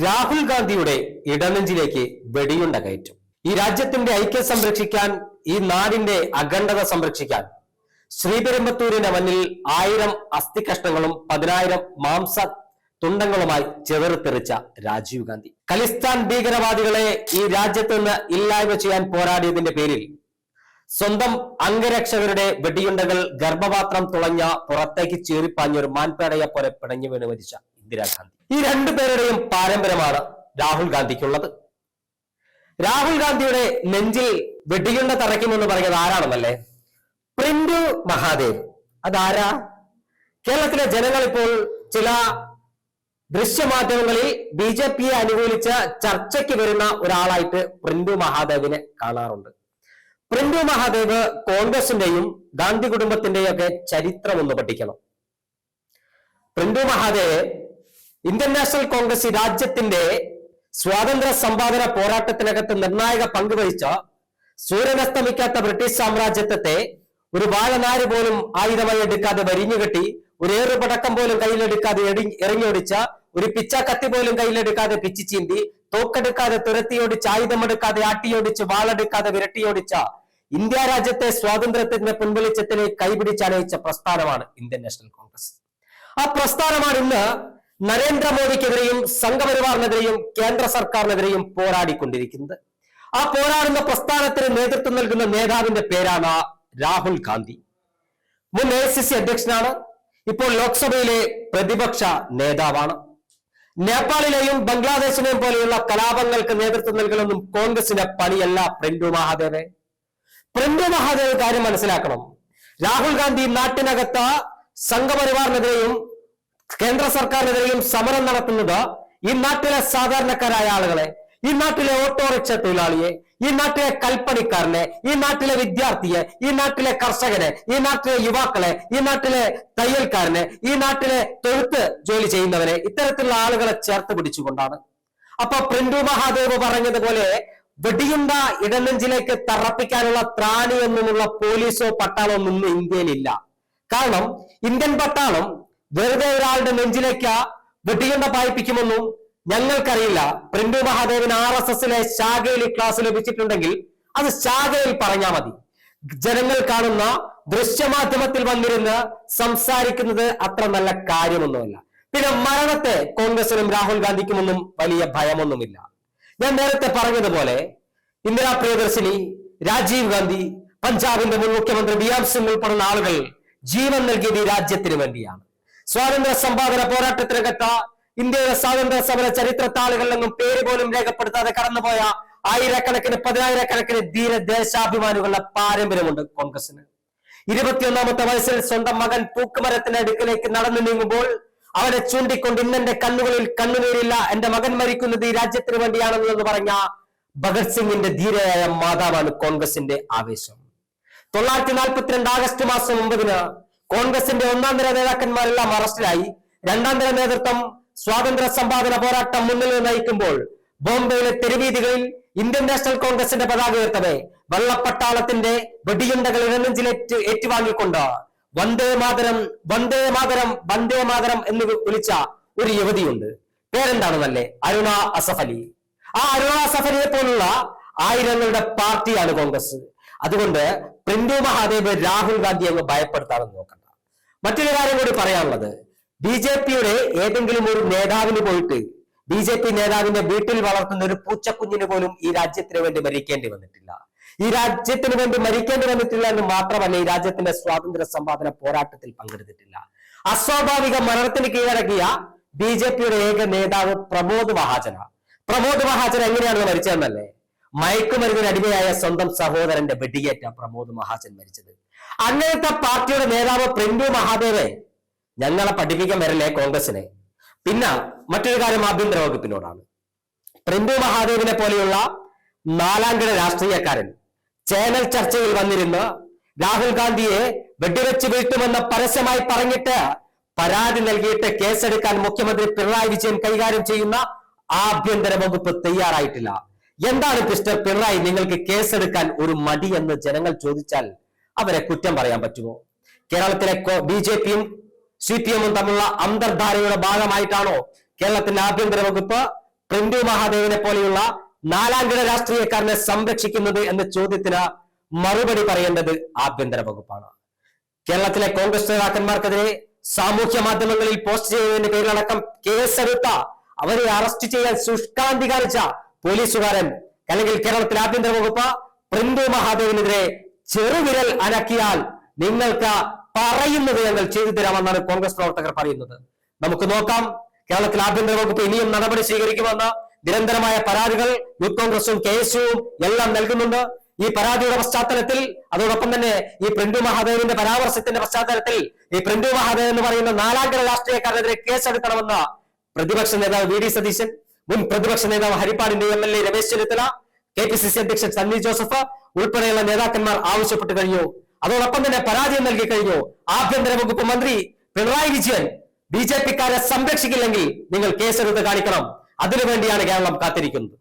രാഹുൽ ഗാന്ധിയുടെ ഇടനെഞ്ചിലേക്ക് വെടിയുണ്ട കയറ്റും. ഈ രാജ്യത്തിന്റെ ഐക്യം സംരക്ഷിക്കാൻ ഈ നാടിന്റെ അഖണ്ഡത സംരക്ഷിക്കാൻ ശ്രീപെരുമ്പത്തൂരിന്റെ മണ്ണിൽ ആയിരം അസ്ഥികഷ്ണങ്ങളും പതിനായിരം മാംസ തുണ്ടങ്ങളുമായി ചെറുത്തെറിച്ച രാജീവ് ഗാന്ധി. ഖലിസ്ഥാൻ ഭീകരവാദികളെ ഈ രാജ്യത്ത് നിന്ന് ഇല്ലായ്മ ചെയ്യാൻ പോരാടിയതിന്റെ പേരിൽ സ്വന്തം അംഗരക്ഷകരുടെ വെടിയുണ്ടകൾ ഗർഭപാത്രം തുളഞ്ഞ പുറത്തേക്ക് ചേറിപ്പാഞ്ഞൊരു മാൻപേടയെ പോലെ പിടഞ്ഞു വീണ് മരിച്ച ഇന്ദിരാഗാന്ധി ഈ രണ്ടു പേരുടെയും പാരമ്പര്യമാണ് രാഹുൽ ഗാന്ധിക്കുള്ളത്. രാഹുൽ ഗാന്ധിയുടെ നെഞ്ചിൽ വെടിയുണ്ട തറയ്ക്കുമെന്ന് പറഞ്ഞത് ആരാണെന്നല്ലേ? പ്രിന്റു മഹാദേവ്. അതാരാ? കേരളത്തിലെ ജനങ്ങൾ ഇപ്പോൾ ചില ദൃശ്യമാധ്യമങ്ങളിൽ ബി ജെ പിയെ അനുകൂലിച്ച ചർച്ചയ്ക്ക് വരുന്ന ഒരാളായിട്ട് പ്രിന്റു മഹാദേവിനെ കാണാറുണ്ട്. പ്രിന്റു മഹാദേവ് കോൺഗ്രസിന്റെയും ഗാന്ധി കുടുംബത്തിന്റെയും ഒക്കെ ചരിത്രം ഒന്ന് പഠിക്കണം. Printu Mahadev Indian National Congress രാജ്യത്തിന്റെ സ്വാതന്ത്ര്യ സമ്പാദന പോരാട്ടത്തിനകത്ത് നിർണായക പങ്കുവഹിച്ച സൂര്യനസ്തമിക്കാത്ത ബ്രിട്ടീഷ് സാമ്രാജ്യത്വത്തെ ഒരു വാഴനാര് പോലും ആയുധമായി എടുക്കാതെ വരിഞ്ഞുകെട്ടി ഒരു ഏറുപടക്കം പോലും കയ്യിലെടുക്കാതെ ഇറങ്ങിയൊടിച്ച ഒരു പിച്ച കത്തി പോലും കയ്യിലെടുക്കാതെ പിച്ചു ചീന്തി തോക്കെടുക്കാതെ തുരത്തിയോടിച്ച് ആയുധമെടുക്കാതെ ആട്ടിയോടിച്ച് വാളെടുക്കാതെ വിരട്ടിയോടിച്ച ഇന്ത്യ രാജ്യത്തെ സ്വാതന്ത്ര്യത്തിന്റെ പിൻവലിച്ചത്തിലേക്ക് കൈപിടിച്ചണയിച്ച പ്രസ്ഥാനമാണ് ഇന്ത്യൻ നാഷണൽ കോൺഗ്രസ് ആ പ്രസ്ഥാനമാണ് ഇന്ന് നരേന്ദ്രമോദിക്കെതിരെയും സംഘപരിവാറിനെതിരെയും കേന്ദ്ര സർക്കാരിനെതിരെയും പോരാടിക്കൊണ്ടിരിക്കുന്നത്. ആ പോരാടുന്ന പ്രസ്ഥാനത്തിന് നേതൃത്വം നൽകുന്ന നേതാവിന്റെ പേരാണ് രാഹുൽ ഗാന്ധി. മുൻ എ സി സി അധ്യക്ഷനാണ് ഇപ്പോൾ ലോക്സഭയിലെ പ്രതിപക്ഷ നേതാവാണ്. നേപ്പാളിലെയും ബംഗ്ലാദേശിനെയും പോലെയുള്ള കലാപങ്ങൾക്ക് നേതൃത്വം നൽകണമെന്നും കോൺഗ്രസിന്റെ പണിയല്ല പ്രിന്റു മഹാദേവെ. പ്രിന്റു മഹാദേവ് കാര്യം മനസ്സിലാക്കണം. രാഹുൽ ഗാന്ധി നാട്ടിനകത്ത് സംഘപരിവാറിനെതിരെയും കേന്ദ്ര സർക്കാരിനെതിരെയും സമരം നടത്തുന്നത് ഈ നാട്ടിലെ സാധാരണക്കാരായ ആളുകളെ ഈ നാട്ടിലെ ഓട്ടോറിക്ഷ തൊഴിലാളിയെ ഈ നാട്ടിലെ കൽപ്പണിക്കാരനെ ഈ നാട്ടിലെ വിദ്യാർത്ഥിയെ ഈ നാട്ടിലെ കർഷകനെ ഈ നാട്ടിലെ യുവാക്കളെ ഈ നാട്ടിലെ തയ്യൽക്കാരനെ ഈ നാട്ടിലെ തൊഴുത്ത് ജോലി ചെയ്യുന്നവരെ ഇത്തരത്തിലുള്ള ആളുകളെ ചേർത്ത് പിടിച്ചുകൊണ്ടാണ്. അപ്പൊ പ്രിന്റു മഹാദേവ് പറഞ്ഞതുപോലെ വെടിയുണ്ട ഇടനെഞ്ചിലേക്ക് തറപ്പിക്കാനുള്ള ത്രാണി എന്നുമുള്ള പോലീസോ പട്ടാളോ ഒന്നും ഇന്ത്യയിലില്ല കാരണം ഇന്ത്യൻ പട്ടാളം വെറുതെ ഒരാളുടെ നെഞ്ചിലേക്ക് വെടിയുണ്ട പായിപ്പിക്കുമെന്നും ഞങ്ങൾക്കറിയില്ല. പ്രിന്റു മഹാദേവൻ ആർ എസ് എസിലെ ശാഖയിൽ ക്ലാസ് ലഭിച്ചിട്ടുണ്ടെങ്കിൽ അത് ശാഖയിൽ പറഞ്ഞാൽ മതി. ജനങ്ങൾ കാണുന്ന ദൃശ്യമാധ്യമത്തിൽ വന്നിരുന്ന് സംസാരിക്കുന്നത് അത്ര നല്ല കാര്യമൊന്നുമല്ല. പിന്നെ മരണത്തെ കോൺഗ്രസിനും രാഹുൽ ഗാന്ധിക്കുമൊന്നും വലിയ ഭയമൊന്നുമില്ല. ഞാൻ നേരത്തെ പറഞ്ഞതുപോലെ ഇന്ദിരാ പ്രിയദർശിനി രാജീവ് ഗാന്ധി പഞ്ചാബിന്റെ മുൻ മുഖ്യമന്ത്രി ബിയാം സിംഗ് ഉൾപ്പെടുന്ന ആളുകൾ ജീവൻ നൽകിയത് ഈ രാജ്യത്തിന് വേണ്ടിയാണ്. സ്വാതന്ത്ര്യ സമ്പാദന പോരാട്ടത്തിനകത്ത ഇന്ത്യയുടെ സ്വാതന്ത്ര്യ സമര ചരിത്രത്താളുകളിലൊന്നും പേര് പോലും രേഖപ്പെടുത്താതെ കടന്നുപോയ ആയിരക്കണക്കിന് പതിനായിരക്കണക്കിന് ധീര ദേശാഭിമാനികളുടെ പാരമ്പര്യമുണ്ട് കോൺഗ്രസിന് ഇരുപത്തിയൊന്നാമത്തെ വയസ്സിൽ സ്വന്തം മകൻ തൂക്കുമരത്തിന്റെ അടുക്കിലേക്ക് നടന്നു നീങ്ങുമ്പോൾ അവരെ ചൂണ്ടിക്കൊണ്ട് ഇന്നെന്റെ കണ്ണുകളിൽ കണ്ണുനീരില്ല എന്റെ മകൻ മരിക്കുന്നത് ഈ രാജ്യത്തിന് വേണ്ടിയാണെന്ന് പറഞ്ഞ ഭഗത് സിംഗിന്റെ ധീരയായ മാതാവാണ് കോൺഗ്രസിന്റെ ആവേശം. തൊള്ളായിരത്തി നാൽപ്പത്തിരണ്ട് ആഗസ്റ്റ് മാസം ഒമ്പതിന് കോൺഗ്രസിന്റെ ഒന്നാം നിര നേതാക്കന്മാരെല്ലാം അറസ്റ്റിലായി. രണ്ടാം നിര നേതൃത്വം സ്വാതന്ത്ര്യ സമ്പാദന പോരാട്ടം മുന്നിൽ നയിക്കുമ്പോൾ ബോംബെയിലെ തെരുവീതികളിൽ ഇന്ത്യൻ നാഷണൽ കോൺഗ്രസിന്റെ പതാക ഉയർത്തവേ വെള്ളപ്പട്ടാളത്തിന്റെ വെടിയുണ്ടകൾ ഇടനെഞ്ചിലേറ്റ് ഏറ്റുവാങ്ങിക്കൊണ്ട് വന്ദേ മാതരം വന്ദേ മാതരം വന്ദേ മാതരം എന്ന് വിളിച്ച ഒരു യുവതിയുണ്ട്. പേരെന്താണെന്നല്ലേ? അരുണ അസഫലി ആ അരുണ അസഫ് അലിയെ പോലുള്ള ആയിരങ്ങളുടെ പാർട്ടിയാണ് കോൺഗ്രസ്. അതുകൊണ്ട് പ്രിന്റു മഹാദേവ് രാഹുൽ ഗാന്ധി അങ്ങ് ഭയപ്പെടുത്താമെന്ന് നോക്കണ്ട മറ്റൊരു കാര്യം കൂടി പറയാനുള്ളത്. ബി ജെ പിയുടെ ഏതെങ്കിലും ഒരു നേതാവിന് പോയിട്ട് ബി ജെ പി നേതാവിന്റെ വീട്ടിൽ വളർത്തുന്ന ഒരു പൂച്ചക്കുഞ്ഞിന് പോലും ഈ രാജ്യത്തിന് വേണ്ടി മരിക്കേണ്ടി വന്നിട്ടില്ല. ഈ രാജ്യത്തിന് വേണ്ടി മരിക്കേണ്ടി വന്നിട്ടില്ല എന്ന് മാത്രമല്ല ഈ രാജ്യത്തിന്റെ സ്വാതന്ത്ര്യ സമ്പാദന പോരാട്ടത്തിൽ പങ്കെടുത്തിട്ടില്ല. അസ്വാഭാവിക മരണത്തിന് കീഴടക്കിയ ബി ജെ പിയുടെ ഏക നേതാവ് പ്രമോദ് മഹാജന. പ്രമോദ് മഹാജൻ എങ്ങനെയാണ് മരിച്ചതെന്നല്ലേ? മയക്കുമരുന്നിന് അടിമയായ സ്വന്തം സഹോദരന്റെ വെടിയേറ്റ പ്രമോദ് മഹാജൻ മരിച്ചത്. അങ്ങനത്തെ പാർട്ടിയുടെ നേതാവ് പ്രിന്റു മഹാദേവെ ഞങ്ങളെ പഠിപ്പിക്കാൻ വരല്ലേ കോൺഗ്രസിനെ പിന്നെ മറ്റൊരു കാര്യം ആഭ്യന്തര വകുപ്പിനോടാണ്. പ്രിന്റു മഹാദേവിനെ പോലെയുള്ള നാലാംകിട രാഷ്ട്രീയക്കാരൻ ചാനൽ ചർച്ചയിൽ വന്നിരുന്ന് രാഹുൽ ഗാന്ധിയെ വെടിവെച്ച് വീഴ്ത്തുമെന്ന് പരസ്യമായി പറഞ്ഞിട്ട് പരാതി നൽകിയിട്ട് കേസെടുക്കാൻ മുഖ്യമന്ത്രി പിണറായി വിജയൻ കൈകാര്യം ചെയ്യുന്ന ആഭ്യന്തര വകുപ്പ് തയ്യാറായിട്ടില്ല. എന്താണ് മിസ്റ്റർ പിണറായി നിങ്ങൾക്ക് കേസെടുക്കാൻ ഒരു മടി എന്ന് ജനങ്ങൾ ചോദിച്ചാൽ അവരെ കുറ്റം പറയാൻ പറ്റുമോ? കേരളത്തിലെ ബി ജെ പിയും സി പി എമ്മും തമ്മിലുള്ള അന്തർധാരയുടെ ഭാഗമായിട്ടാണോ കേരളത്തിന്റെ ആഭ്യന്തര വകുപ്പ് പ്രിന്റു മഹാദേവനെ പോലെയുള്ള നാലാംകിട രാഷ്ട്രീയക്കാരനെ സംരക്ഷിക്കുന്നത് എന്ന ചോദ്യത്തിന് മറുപടി പറയേണ്ടത് ആഭ്യന്തര വകുപ്പാണ്. കേരളത്തിലെ കോൺഗ്രസ് നേതാക്കന്മാർക്കെതിരെ സാമൂഹ്യ മാധ്യമങ്ങളിൽ പോസ്റ്റ് ചെയ്തതിന്റെ പേരിലടക്കം കേസെടുത്ത അവരെ അറസ്റ്റ് ചെയ്യാൻ ശുഷ്കാന്തി കാണിച്ച പോലീസുകാരൻ അല്ലെങ്കിൽ കേരളത്തിലെ ആഭ്യന്തര വകുപ്പ് പ്രിന്തു മഹാദേവിനെതിരെ ചെറുവിരൽ അനക്കിയാൽ നിങ്ങൾക്ക് പറയുന്നത് ഞങ്ങൾ ചെയ്തു തരാമെന്നാണ് കോൺഗ്രസ് പ്രവർത്തകർ പറയുന്നത്. നമുക്ക് നോക്കാം കേരളത്തിലെ ആഭ്യന്തര വകുപ്പ് ഇനിയും നടപടി സ്വീകരിക്കുമെന്ന് നിരന്തരമായ പരാതികൾ യൂത്ത് കോൺഗ്രസും കെ എല്ലാം നൽകുന്നുണ്ട്. ഈ പരാതിയുടെ പശ്ചാത്തലത്തിൽ അതോടൊപ്പം തന്നെ ഈ പ്രിന്റു മഹാദേവിന്റെ പരാമർശത്തിന്റെ പശ്ചാത്തലത്തിൽ ഈ പ്രിന്റു മഹാദേവ് എന്ന് പറയുന്ന നാലാംകര രാഷ്ട്രീയക്കാരനെതിരെ കേസെടുക്കണമെന്ന് പ്രതിപക്ഷ നേതാവ് വി ഡി സതീശൻ മുൻ പ്രതിപക്ഷ നേതാവ് ഹരിപ്പാടിന്റെ M L A Ramesh Chennithala K P C C അധ്യക്ഷൻ സണ്ണി ജോസഫ് ഉൾപ്പെടെയുള്ള നേതാക്കന്മാർ ആവശ്യപ്പെട്ടു കഴിഞ്ഞു. അതോടൊപ്പം തന്നെ പരാതിയും നൽകി കഴിഞ്ഞു. ആഭ്യന്തര വകുപ്പ് മന്ത്രി പിണറായി വിജയൻ ബി ജെ പിക്കാരെ സംരക്ഷിക്കില്ലെങ്കിൽ നിങ്ങൾ കേസെടുത്ത് കാണിക്കണം. അതിനുവേണ്ടിയാണ് കേരളം കാത്തിരിക്കുന്നത്.